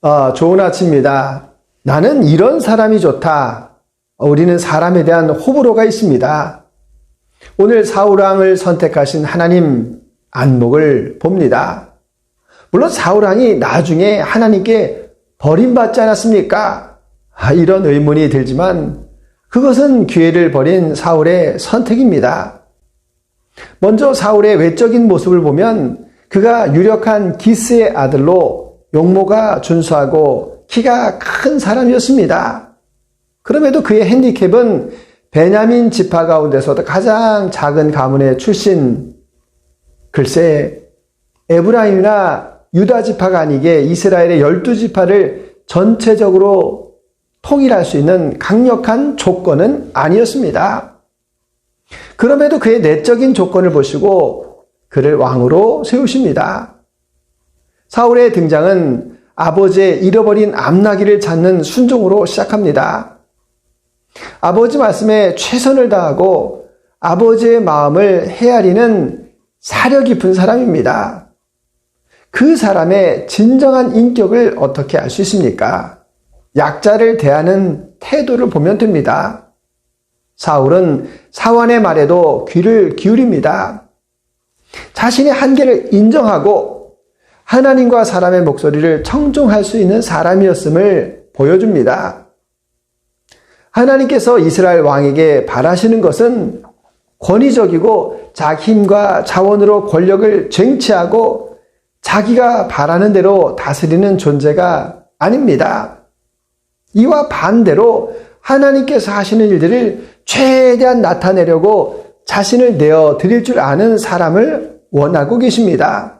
어, 좋은 아침입니다. 나는 이런 사람이 좋다. 우리는 사람에 대한 호불호가 있습니다. 오늘 사우랑을 선택하신 하나님 안목을 봅니다. 물론 사우랑이 나중에 하나님께 버림받지 않았습니까? 아, 이런 의문이 들지만 그것은 기회를 버린 사울의 선택입니다. 먼저 사울의 외적인 모습을 보면 그가 유력한 기스의 아들로 용모가 준수하고 키가 큰 사람이었습니다. 그럼에도 그의 핸디캡은 베냐민 지파 가운데서도 가장 작은 가문의 출신. 글쎄, 에브라임이나 유다 지파가 아니게 이스라엘의 열두 지파를 전체적으로 통일할 수 있는 강력한 조건은 아니었습니다. 그럼에도 그의 내적인 조건을 보시고 그를 왕으로 세우십니다. 사울의 등장은 아버지의 잃어버린 암나기를 찾는 순종으로 시작합니다. 아버지 말씀에 최선을 다하고 아버지의 마음을 헤아리는 사려 깊은 사람입니다. 그 사람의 진정한 인격을 어떻게 알 수 있습니까? 약자를 대하는 태도를 보면 됩니다. 사울은 사원의 말에도 귀를 기울입니다. 자신의 한계를 인정하고 하나님과 사람의 목소리를 청중할 수 있는 사람이었음을 보여줍니다. 하나님께서 이스라엘 왕에게 바라시는 것은 권위적이고 자기 힘과 자원으로 권력을 쟁취하고 자기가 바라는 대로 다스리는 존재가 아닙니다. 이와 반대로 하나님께서 하시는 일들을 최대한 나타내려고 자신을 내어 드릴 줄 아는 사람을 원하고 계십니다.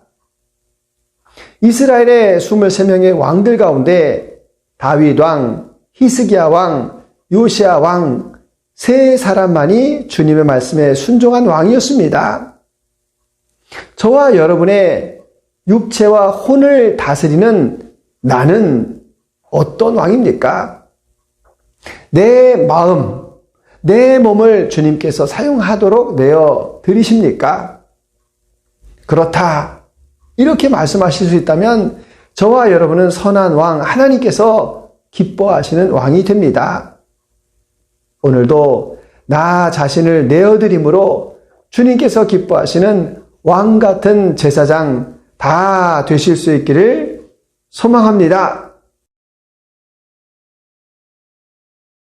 이스라엘의 23명의 왕들 가운데 다윗 왕, 히스기야 왕, 요시아 왕, 세 사람만이 주님의 말씀에 순종한 왕이었습니다. 저와 여러분의 육체와 혼을 다스리는 나는 어떤 왕입니까? 내 마음, 내 몸을 주님께서 사용하도록 내어 드리십니까? 그렇다. 이렇게 말씀하실 수 있다면 저와 여러분은 선한 왕, 하나님께서 기뻐하시는 왕이 됩니다. 오늘도 나 자신을 내어드림으로 주님께서 기뻐하시는 왕 같은 제사장 다 되실 수 있기를 소망합니다.